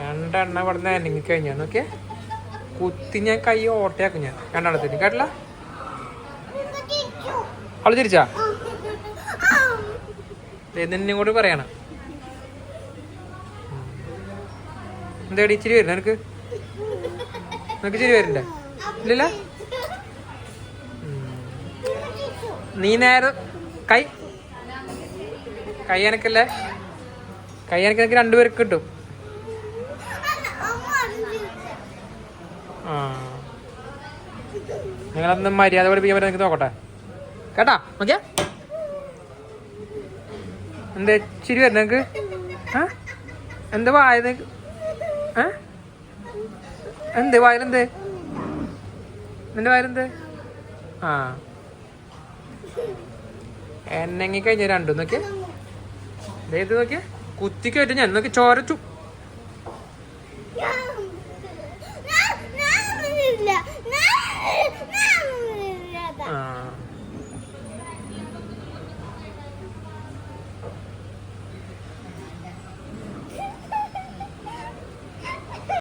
രണ്ടെണ്ണ നിന്ന് അനങ്ങി കഴിഞ്ഞാൽ നോക്കിയേ. കുത്തി ഞാൻ കൈ ഓട്ടയാക്കും ഞാൻ. രണ്ടെണ്ണത്തിന്. കേട്ടില്ല? അവൾ തിരിച്ചാ നിന്നും കൂടി പറയണം. എന്താടി ഇച്ചിരി വരുന്ന എനിക്ക് നിനക്ക് ഇച്ചിരി വരണ്ടേ ഇല്ലല്ല? നീ നേരം കൈ. കൈ എനക്കല്ലേ കൈ എനക്ക് എനിക്ക് രണ്ടുപേർക്ക് കിട്ടും. നിങ്ങളന്ന് മര്യാദ പഠിപ്പിക്കാൻ പറ്റും എനിക്ക് നോക്കട്ടെ. കേട്ടാ? നോക്കിയാ? എന്താ ചിരി വരുന്ന ആ? എന്താ വായ എന്ത് വായലെന്ത് നിന്റെ വായലെന്ത് ആ. എന്നെങ്ങി കഴിഞ്ഞ രണ്ടു നോക്കിയേ? ഇത് നോക്കിയേ? കുത്തിക്കയറ്റി ഞാൻ. നോക്കി ചോര ചു na